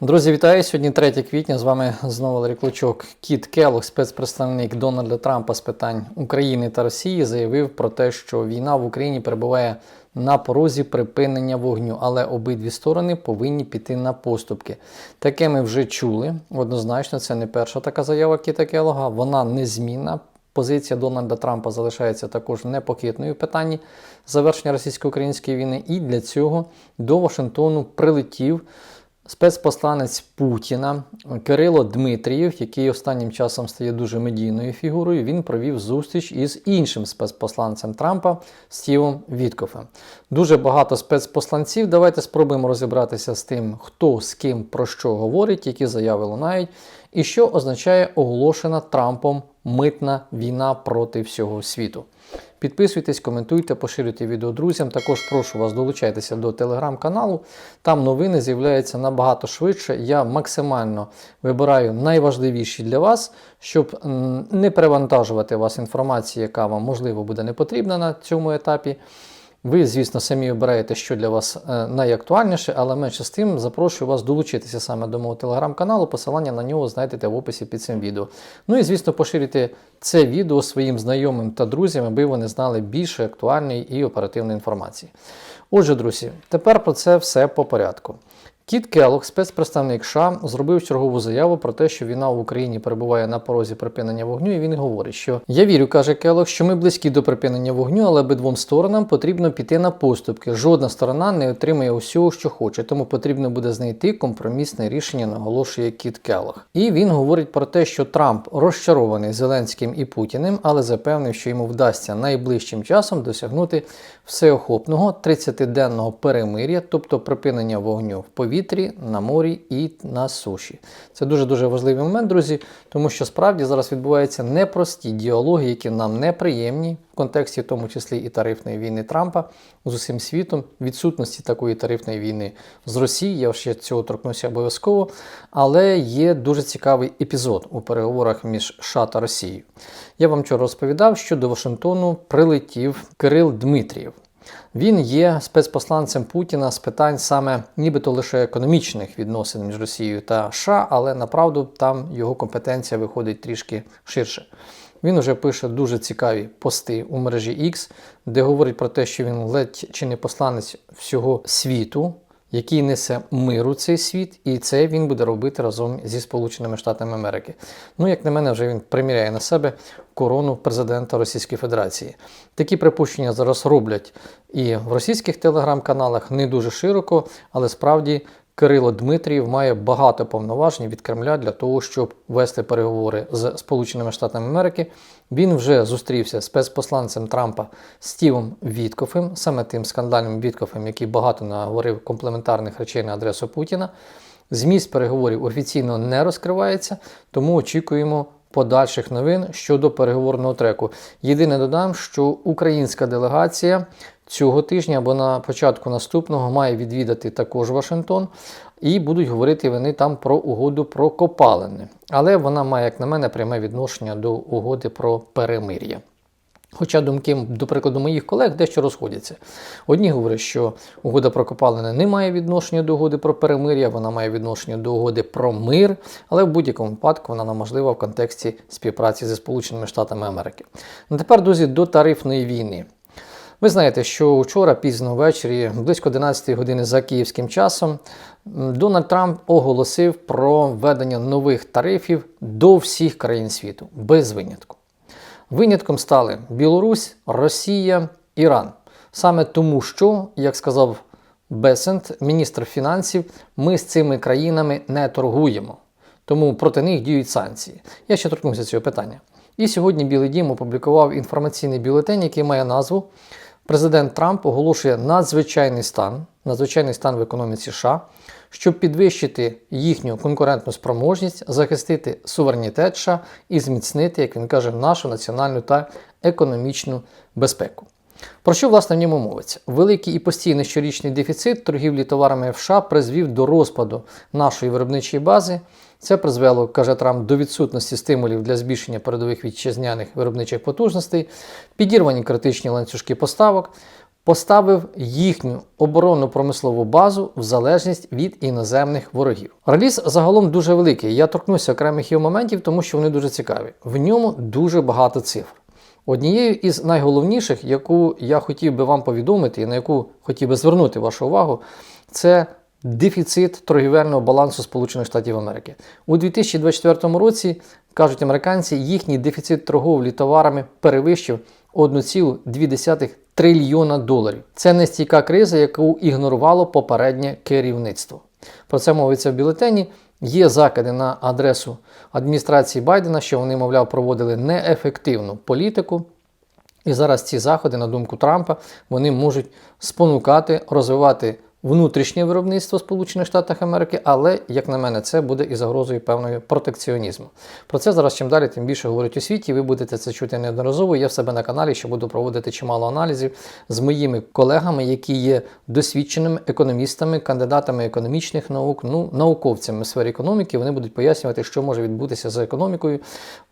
Друзі, вітаю! Сьогодні 3 квітня. З вами знову Валерій Клочок. Кіт Келлог, спецпредставник Дональда Трампа з питань України та Росії, заявив про те, що війна в Україні перебуває на порозі припинення вогню, але обидві сторони повинні піти на поступки. Таке ми вже чули. Однозначно, це не перша така заява Кіта Келлога. Вона незмінна. Позиція Дональда Трампа залишається також непохитною в питанні завершення російсько-української війни, і для цього до Вашингтону прилетів спецпосланець Путіна Кирило Дмитрієв, який останнім часом стає дуже медійною фігурою, він провів зустріч із іншим спецпосланцем Трампа Стівом Віткофем. Дуже багато спецпосланців. Давайте спробуємо розібратися з тим, хто з ким про що говорить, які заяви лунають, і що означає оголошена Трампом митна війна проти всього світу. Підписуйтесь, коментуйте, поширюйте відео друзям. Також прошу вас долучайтеся до телеграм-каналу. Там новини з'являються набагато швидше. Я максимально вибираю найважливіші для вас, щоб не перевантажувати вас інформацією, яка вам можливо буде не потрібна на цьому етапі. Ви, звісно, самі обираєте, що для вас е, найактуальніше, але менше з тим запрошую вас долучитися саме до мого телеграм-каналу. Посилання на нього знайдете в описі під цим відео. Ну і, звісно, поширюйте це відео своїм знайомим та друзям, аби вони знали більше актуальної і оперативної інформації. Отже, друзі, тепер про це все по порядку. Кіт Келлог, спецпредставник США, зробив чергову заяву про те, що війна в Україні перебуває на порозі припинення вогню, і він говорить, що я вірю, каже Келлог, що ми близькі до припинення вогню, але обидвом сторонам потрібно піти на поступки. Жодна сторона не отримає усього, що хоче, тому потрібно буде знайти компромісне рішення, наголошує Кіт Келлог. І він говорить про те, що Трамп розчарований Зеленським і Путіним, але запевнив, що йому вдасться найближчим часом досягнути всеохопного 30-денного перемир'я, тобто припинення вогню в повітрі, на морі і на суші. Це дуже дуже важливий момент, друзі, тому що справді зараз відбуваються непрості діалоги, які нам неприємні в контексті, в тому числі і тарифної війни Трампа з усім світом, відсутності такої тарифної війни з Росії. Я ще цього торкнуся обов'язково. Але є дуже цікавий епізод у переговорах між США та Росією. Я вам вчора розповідав, що до Вашингтону прилетів Кирил Дмитрієв. Він є спецпосланцем Путіна з питань саме нібито лише економічних відносин між Росією та США, але направду там його компетенція виходить трішки ширше. Він вже пише дуже цікаві пости у мережі X, де говорить про те, що він ледь чи не посланець всього світу, який несе миру цей світ, і це він буде робити разом зі Сполученими Штатами Америки. Ну, як на мене, вже він приміряє на себе корону президента Російської Федерації. Такі припущення зараз роблять і в російських телеграм-каналах не дуже широко, але справді. Кирило Дмитрієв має багато повноважень від Кремля для того, щоб вести переговори з Сполученими Штатами Америки. Він вже зустрівся з спецпосланцем Трампа Стівом Віткофем, саме тим скандальним Віткофем, який багато наговорив комплементарних речей на адресу Путіна. Зміст переговорів офіційно не розкривається, тому очікуємо подальших новин щодо переговорного треку. Єдине додам, що українська делегація цього тижня або на початку наступного має відвідати також Вашингтон, і будуть говорити вони там про угоду про копалини. Але вона має, як на мене, пряме відношення до угоди про перемир'я. Хоча думки, до прикладу, моїх колег дещо розходяться. Одні говорять, що угода про копалини не має відношення до угоди про перемир'я, вона має відношення до угоди про мир, але в будь-якому випадку вона можлива в контексті співпраці зі Сполученими Штатами Америки. Ну тепер, друзі, до тарифної війни. Ви знаєте, що вчора пізно ввечері, близько 11 години за київським часом, Дональд Трамп оголосив про введення нових тарифів до всіх країн світу, без винятку. Винятком стали Білорусь, Росія, Іран. Саме тому, що, як сказав Бесент, міністр фінансів, ми з цими країнами не торгуємо, тому проти них діють санкції. Я ще торкнуся цього питання. І сьогодні Білий Дім опублікував інформаційний бюлетень, який має назву Президент Трамп оголошує надзвичайний стан, надзвичайний стан в економіці США, щоб підвищити їхню конкурентну спроможність, захистити суверенітет США і зміцнити, як він каже, нашу національну та економічну безпеку. Про що власне в ньому мовиться? Великий і постійний щорічний дефіцит торгівлі товарами в США призвів до розпаду нашої виробничої бази. Це призвело, каже Трамп, до відсутності стимулів для збільшення передових вітчизняних виробничих потужностей, підірвані критичні ланцюжки поставок, поставив їхню оборонну промислову базу в залежність від іноземних ворогів. Реліз загалом дуже великий. Я торкнуся окремих його моментів, тому що вони дуже цікаві. В ньому дуже багато цифр. Однією із найголовніших, яку я хотів би вам повідомити і на яку хотів би звернути вашу увагу, це дефіцит торгівельного балансу Сполучених Штатів Америки. У 2024 році, кажуть американці, їхній дефіцит торговлі товарами перевищив 1,2 трильйона доларів. Це нестійка криза, яку ігнорувало попереднє керівництво. Про це мовиться в бюлетені. Є закиди на адресу адміністрації Байдена, що вони, мовляв, проводили неефективну політику. І зараз ці заходи, на думку Трампа, вони можуть спонукати розвивати внутрішнє виробництво Сполучених Штатів Америки, але, як на мене, це буде і загрозою певної протекціонізму. Про це зараз чим далі, тим більше говорять у світі. Ви будете це чути неодноразово. Я в себе на каналі ще буду проводити чимало аналізів з моїми колегами, які є досвідченими економістами, кандидатами економічних наук, ну науковцями в сфері економіки. Вони будуть пояснювати, що може відбутися з економікою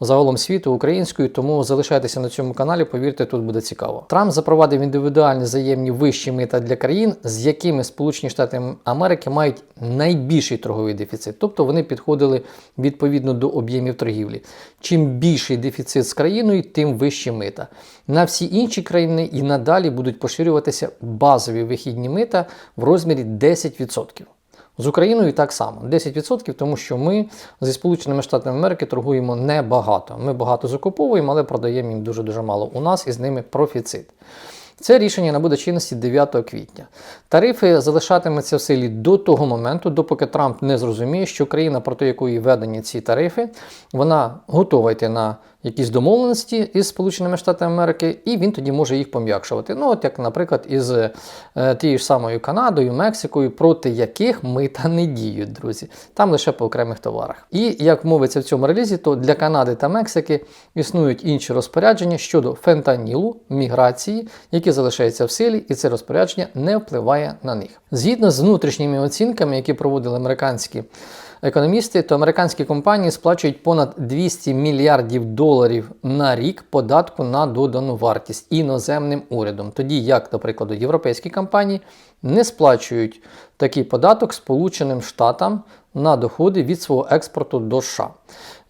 загалом світу, українською. Тому залишайтеся на цьому каналі. Повірте, тут буде цікаво. Трамп запровадив індивідуальні взаємні вищі мита для країн, з якими Сполучені Штати Америки мають найбільший торговий дефіцит, тобто вони підходили відповідно до об'ємів торгівлі. Чим більший дефіцит з країною, тим вищі мита. На всі інші країни і надалі будуть поширюватися базові вихідні мита в розмірі 10%. З Україною так само 10%, тому що ми зі Сполученими Штатами Америки торгуємо небагато. Ми багато закуповуємо, але продаємо їм дуже-дуже мало. У нас із ними профіцит. Це рішення набуде чинності 9 квітня. Тарифи залишатимуться в силі до того моменту, допоки Трамп не зрозуміє, що країна, проти якої введені ці тарифи, вона готова йти на якісь домовленості із Сполученими Штатами Америки, і він тоді може їх пом'якшувати. Ну, от як, наприклад, із е, тією ж самою Канадою, Мексикою, проти яких мита не діють, друзі. Там лише по окремих товарах. І як мовиться в цьому релізі, то для Канади та Мексики існують інші розпорядження щодо фентанілу, міграції, які залишаються в силі, і це розпорядження не впливає на них. Згідно з внутрішніми оцінками, які проводили американські економісти, то американські компанії сплачують понад 200 мільярдів доларів на рік податку на додану вартість іноземним урядом. Тоді, як, до прикладу, європейські компанії не сплачують такий податок Сполученим Штатам на доходи від свого експорту до США.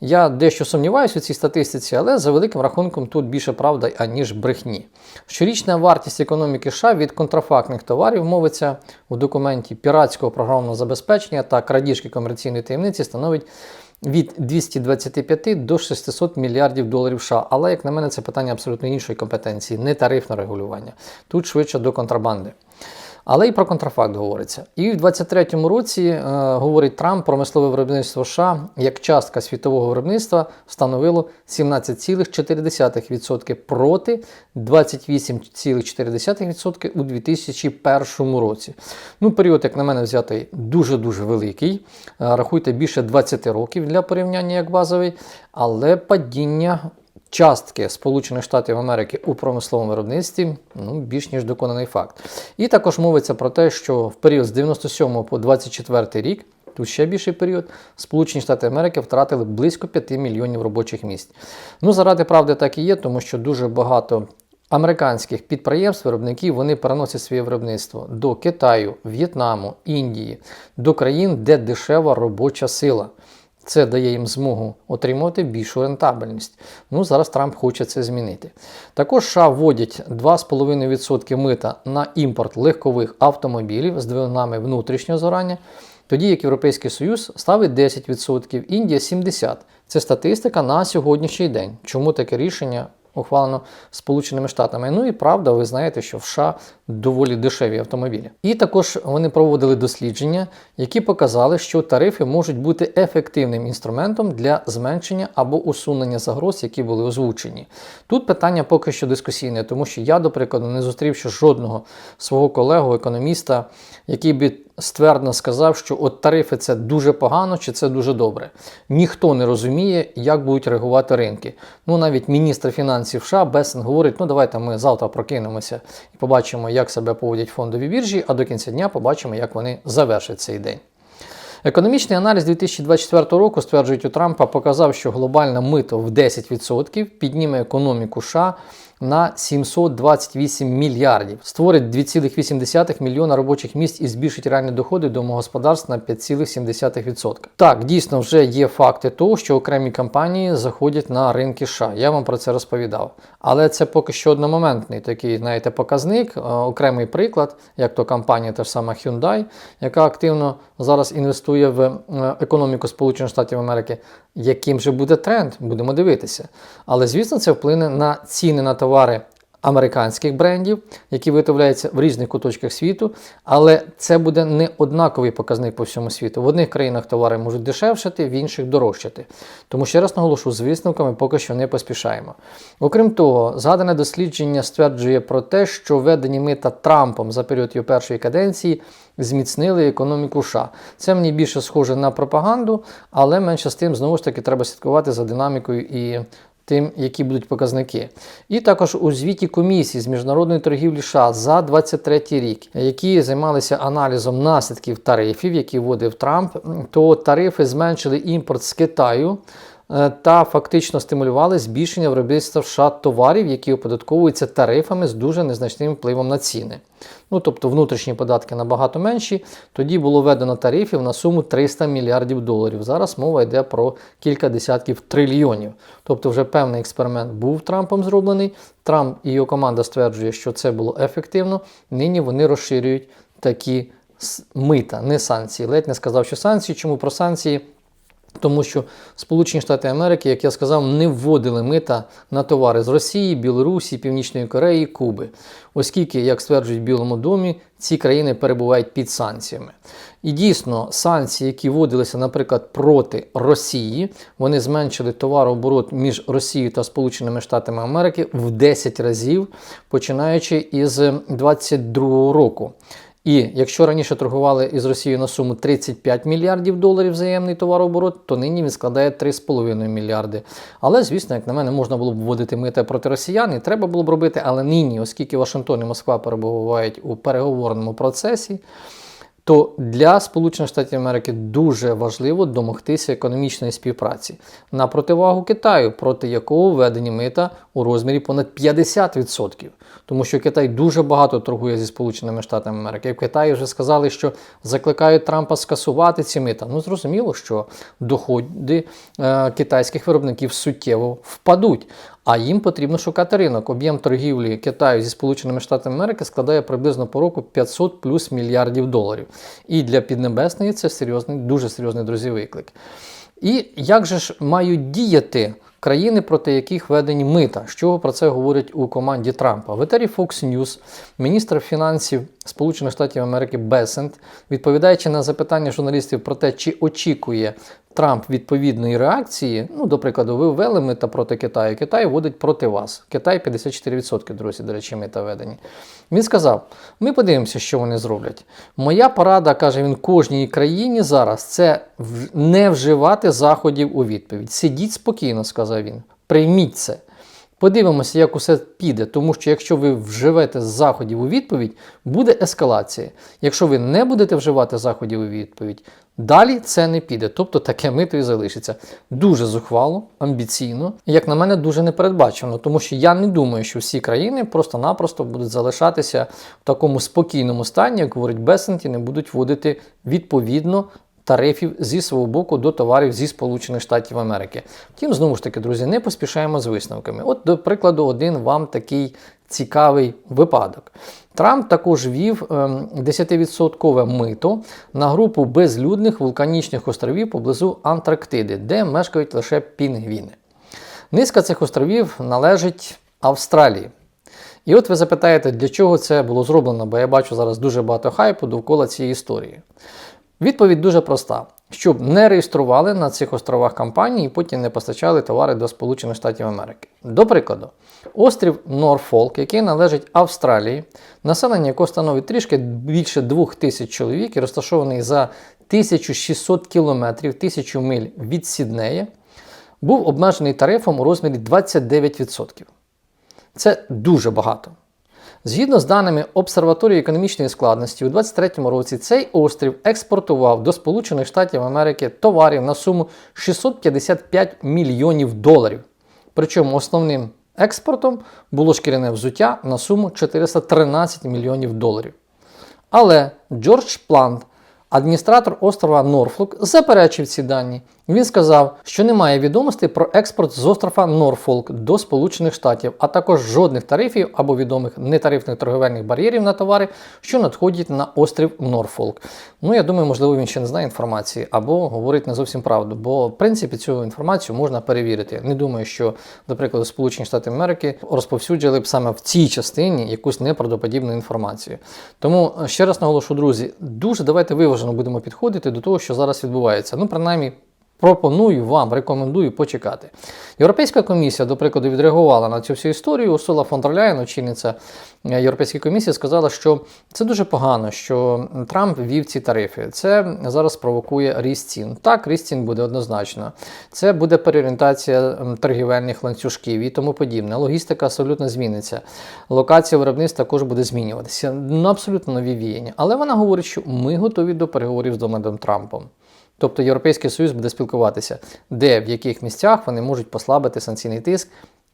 Я дещо сумніваюся у цій статистиці, але за великим рахунком тут більше правда, аніж брехні. Щорічна вартість економіки США від контрафактних товарів мовиться у документі піратського програмного забезпечення та крадіжки комерційної таємниці становить від 225 до 600 мільярдів доларів США. Але, як на мене, це питання абсолютно іншої компетенції, не тарифне регулювання. Тут швидше до контрабанди. Але і про контрафакт говориться. І в 2023 році е, говорить Трамп, промислове виробництво США як частка світового виробництва становило 17,4% проти 28,4% у 2001 році. Ну, період, як на мене, взятий дуже-дуже великий. Е, Рахуйте більше 20 років для порівняння як базовий, але падіння частки Сполучених Штатів Америки у промисловому виробництві ну, більш ніж доконаний факт. І також мовиться про те, що в період з 97 по 24 рік. Тут ще більший період, Сполучені Штати Америки втратили близько 5 мільйонів робочих місць. Ну, заради правди так і є, тому що дуже багато американських підприємств, виробників, вони переносять своє виробництво до Китаю, В'єтнаму, Індії, до країн, де дешева робоча сила. Це дає їм змогу отримувати більшу рентабельність. Ну, зараз Трамп хоче це змінити. Також США вводять 2,5% мита на імпорт легкових автомобілів з двигунами внутрішнього згорання, тоді як Європейський Союз ставить 10%, Індія 70%. Це статистика на сьогоднішній день. Чому таке рішення ухвалено Сполученими Штатами. Ну і правда, ви знаєте, що в США доволі дешеві автомобілі. І також вони проводили дослідження, які показали, що тарифи можуть бути ефективним інструментом для зменшення або усунення загроз, які були озвучені. Тут питання поки що дискусійне, тому що я, до прикладу, не зустрів ще жодного свого колегу, економіста, який би ствердно сказав, що от тарифи це дуже погано чи це дуже добре. Ніхто не розуміє, як будуть реагувати ринки. Ну навіть міністр фінансів США Бесен говорить: ну давайте ми завтра прокинемося і побачимо, як себе поводять фондові біржі, а до кінця дня побачимо, як вони завершать цей день. Економічний аналіз 2024 року, стверджують у Трампа, показав, що глобальне мито в 10% підніме економіку США на 728 мільярдів, створить 2,8 мільйона робочих місць і збільшить реальні доходи домогосподарств на 5,7%. Так, дійсно вже є факти того, що окремі компанії заходять на ринки США. Я вам про це розповідав. Але це поки що одномоментний такий, знаєте, показник, е, окремий приклад, як то компанія та ж сама Hyundai, яка активно зараз інвестує в е, економіку Сполучених Штатів Америки. Яким же буде тренд, будемо дивитися. Але звісно, це вплине на ціни на товари американських брендів, які виготовляються в різних куточках світу, але це буде не однаковий показник по всьому світу. В одних країнах товари можуть дешевшати, в інших дорожчати. Тому ще раз наголошу, з висновками поки що не поспішаємо. Окрім того, згадане дослідження стверджує про те, що введені мита Трампом за період його першої каденції зміцнили економіку США. Це мені більше схоже на пропаганду, але менше з тим, знову ж таки, треба слідкувати за динамікою і тим, які будуть показники. І також у звіті комісії з міжнародної торгівлі США за 23 рік, які займалися аналізом наслідків тарифів, які вводив Трамп, то тарифи зменшили імпорт з Китаю. Е, Та фактично стимулювали збільшення виробництва США товарів, які оподатковуються тарифами з дуже незначним впливом на ціни. Ну тобто внутрішні податки набагато менші. Тоді було введено тарифів на суму 300 мільярдів доларів. Зараз мова йде про кілька десятків трильйонів. Тобто, вже певний експеримент був Трампом зроблений. Трамп і його команда стверджує, що це було ефективно. Нині вони розширюють такі мита, не санкції. Ледь не сказав, що санкції. Чому про санкції? Тому що Сполучені Штати Америки, як я сказав, не вводили мита на товари з Росії, Білорусі, Північної Кореї, Куби, оскільки, як стверджують в Білому домі, ці країни перебувають під санкціями. І дійсно, санкції, які вводилися, наприклад, проти Росії, вони зменшили товарооборот між Росією та Сполученими Штатами Америки в 10 разів, починаючи із 22 року. І якщо раніше торгували із Росією на суму 35 мільярдів доларів взаємний товарооборот, то нині він складає 3,5 мільярди. Але, звісно, як на мене, можна було б вводити мита проти росіян, і треба було б робити, але нині, оскільки Вашингтон і Москва перебувають у переговорному процесі, то для Сполучених Штатів Америки дуже важливо домогтися економічної співпраці на противагу Китаю, проти якого введені мита у розмірі понад 50%. Тому що Китай дуже багато торгує зі Сполученими Штатами Америки. В Китаї вже сказали, що закликають Трампа скасувати ці мита. Ну зрозуміло, що доходи е, китайських виробників суттєво впадуть. А їм потрібно шукати ринок. Об'єм торгівлі Китаю зі Сполученими Штатами Америки складає приблизно по року 500 плюс мільярдів доларів. І для Піднебесної це серйозний, дуже серйозний друзі виклик. І як же ж мають діяти країни, проти яких введені мита? Що про це говорять у команді Трампа? В етері Fox News міністр фінансів Сполучених Штатів Америки Бесент, відповідаючи на запитання журналістів про те, чи очікує Трамп відповідної реакції, ну, до прикладу, ви ввели мита проти Китаю, Китай вводить проти вас. Китай 54%, друзі, до речі, мита введені. Він сказав: ми подивимося, що вони зроблять. Моя порада, каже він, кожній країні зараз це не вживати заходів у відповідь. Сидіть спокійно, сказав він. Прийміть це. Подивимося, як усе піде, тому що якщо ви вживете заходів у відповідь, буде ескалація. Якщо ви не будете вживати заходів у відповідь, далі це не піде. Тобто таке мито і залишиться. Дуже зухвало, амбіційно, і, як на мене, дуже непередбачено, тому що я не думаю, що всі країни просто-напросто будуть залишатися в такому спокійному стані, як говорить Бесент, і не будуть вводити відповідно тарифів зі свого боку до товарів зі Сполучених Штатів Америки. Втім, знову ж таки, друзі, не поспішаємо з висновками. От, до прикладу, один вам такий цікавий випадок. Трамп також вів ем, 10% мито на групу безлюдних вулканічних островів поблизу Антарктиди, де мешкають лише пінгвіни. Низка цих островів належить Австралії. І от ви запитаєте, для чого це було зроблено, бо я бачу зараз дуже багато хайпу довкола цієї історії. Відповідь дуже проста: щоб не реєстрували на цих островах компанії і потім не постачали товари до Сполучених Штатів Америки. До прикладу, острів Норфолк, який належить Австралії, населення якого становить трішки більше 2000 чоловік і розташований за 1600 кілометрів, 1000 миль від Сіднея, був обмежений тарифом у розмірі 29%. Це дуже багато. Згідно з даними Обсерваторії економічної складності, у 2023 році цей острів експортував до Сполучених Штатів Америки товарів на суму 655 мільйонів доларів. Причому основним експортом було шкіряне взуття на суму 413 мільйонів доларів. Але Джордж Плант, адміністратор острова Норфолк, заперечив ці дані. Він сказав, що немає відомостей про експорт з острова Норфолк до Сполучених Штатів, а також жодних тарифів або відомих нетарифних торговельних бар'єрів на товари, що надходять на острів Норфолк. Ну, я думаю, можливо, він ще не знає інформації або говорить не зовсім правду, бо в принципі цю інформацію можна перевірити. Не думаю, що, до прикладу, Сполучені Штати Америки розповсюджували б саме в цій частині якусь неправдоподібну інформацію. Тому е, ще раз наголошу, друзі, дуже давайте виважено будемо підходити до того, що зараз відбувається. Ну, принаймні. Пропоную вам, рекомендую почекати. Європейська комісія, до прикладу, відреагувала на цю всю історію. Усула фон дер Ляєн, очільниця е, Європейської комісії, сказала, що це дуже погано, що Трамп ввів ці тарифи. Це зараз провокує ріст цін. Так, ріст цін буде однозначно. Це буде переорієнтація торгівельних ланцюжків і тому подібне. Логістика абсолютно зміниться. Локація виробництва також буде змінюватися. Ну, абсолютно нові віяння. Але вона говорить, що ми готові до переговорів з Дональдом Трампом. Тобто Європейський Союз буде спілкуватися, де в яких місцях вони можуть послабити санкційний тиск,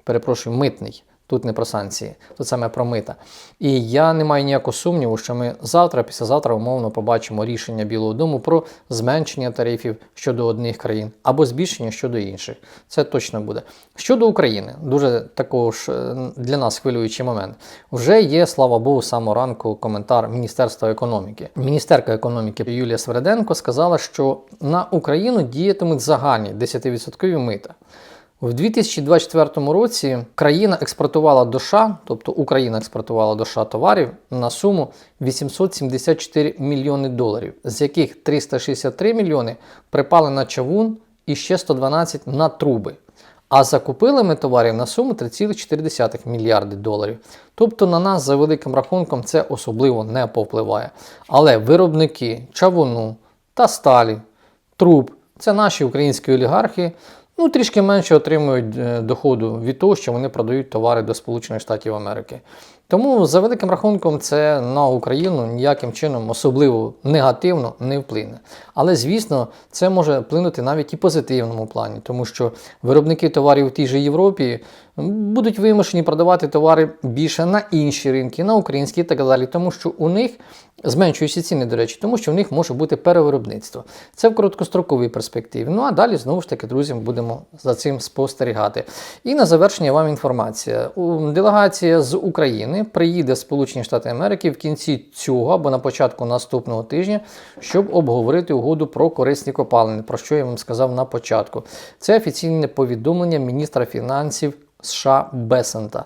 перепрошую, митний. Тут не про санкції, тут саме про мита. І я не маю ніякого сумніву, що ми завтра, післязавтра, умовно побачимо рішення Білого Дому про зменшення тарифів щодо одних країн або збільшення щодо інших. Це точно буде. Щодо України, дуже також е, для нас хвилюючий момент. Вже є, слава Богу, самого ранку коментар Міністерства економіки. Міністерка економіки Юлія Свереденко сказала, що на Україну діятимуть загальні 10% мита. В 2024 році країна експортувала до США, тобто Україна експортувала до США товарів на суму 874 мільйони доларів, з яких 363 мільйони припали на чавун і ще 112 на труби. А закупили ми товарів на суму 3,4 мільярди доларів. Тобто на нас за великим рахунком це особливо не повпливає. Але виробники чавуну та сталі, труб це наші українські олігархи. Ну, трішки менше отримують е, доходу від того, що вони продають товари до Сполучених Штатів Америки. Тому, за великим рахунком, це на Україну ніяким чином особливо негативно не вплине. Але, звісно, це може вплинути навіть і позитивному плані, тому що виробники товарів в тій же Європі будуть вимушені продавати товари більше на інші ринки, на українські і так далі, тому що у них зменшуються ціни, до речі, тому що в них може бути перевиробництво. Це в короткостроковій перспективі. Ну а далі, знову ж таки, друзі, будемо за цим спостерігати. І на завершення вам інформація. Делегація з України приїде в Сполучені Штати Америки в кінці цього або на початку наступного тижня, щоб обговорити угоду про корисні копалини, про що я вам сказав на початку. Це офіційне повідомлення міністра фінансів США Бесента.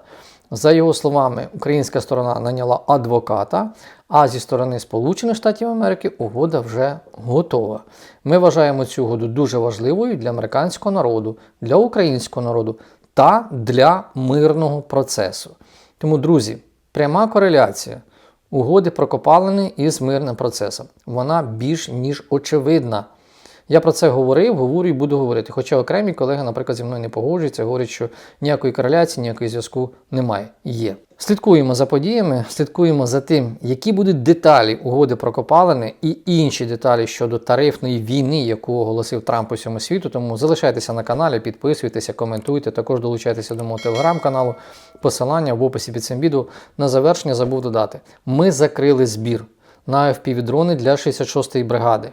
За його словами, українська сторона наняла адвоката, а зі сторони Сполучених Штатів Америки угода вже готова. Ми вважаємо цю угоду дуже важливою для американського народу, для українського народу та для мирного процесу. Тому, друзі, пряма кореляція угоди про копалини із мирним процесом. Вона більш ніж очевидна. Я про це говорив, говорю і буду говорити. Хоча окремі колеги, наприклад, зі мною не погоджуються, говорять, що ніякої кореляції, ніякої зв'язку немає. Є. Слідкуємо за подіями, слідкуємо за тим, які будуть деталі угоди про копалини і інші деталі щодо тарифної війни, яку оголосив Трамп усьому світу. Тому залишайтеся на каналі, підписуйтеся, коментуйте. Також долучайтеся до мого телеграм-каналу. Посилання в описі під цим відео. На завершення забув додати: ми закрили збір на FPV-дрони для 66-ї бригади.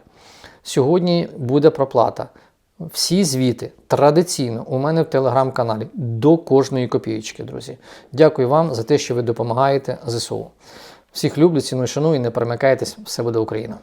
Сьогодні буде проплата. Всі звіти традиційно у мене в телеграм-каналі до кожної копієчки, друзі. Дякую вам за те, що ви допомагаєте ЗСУ. Всіх люблю, ціную, шаную і не перемикайтесь, все буде Україна!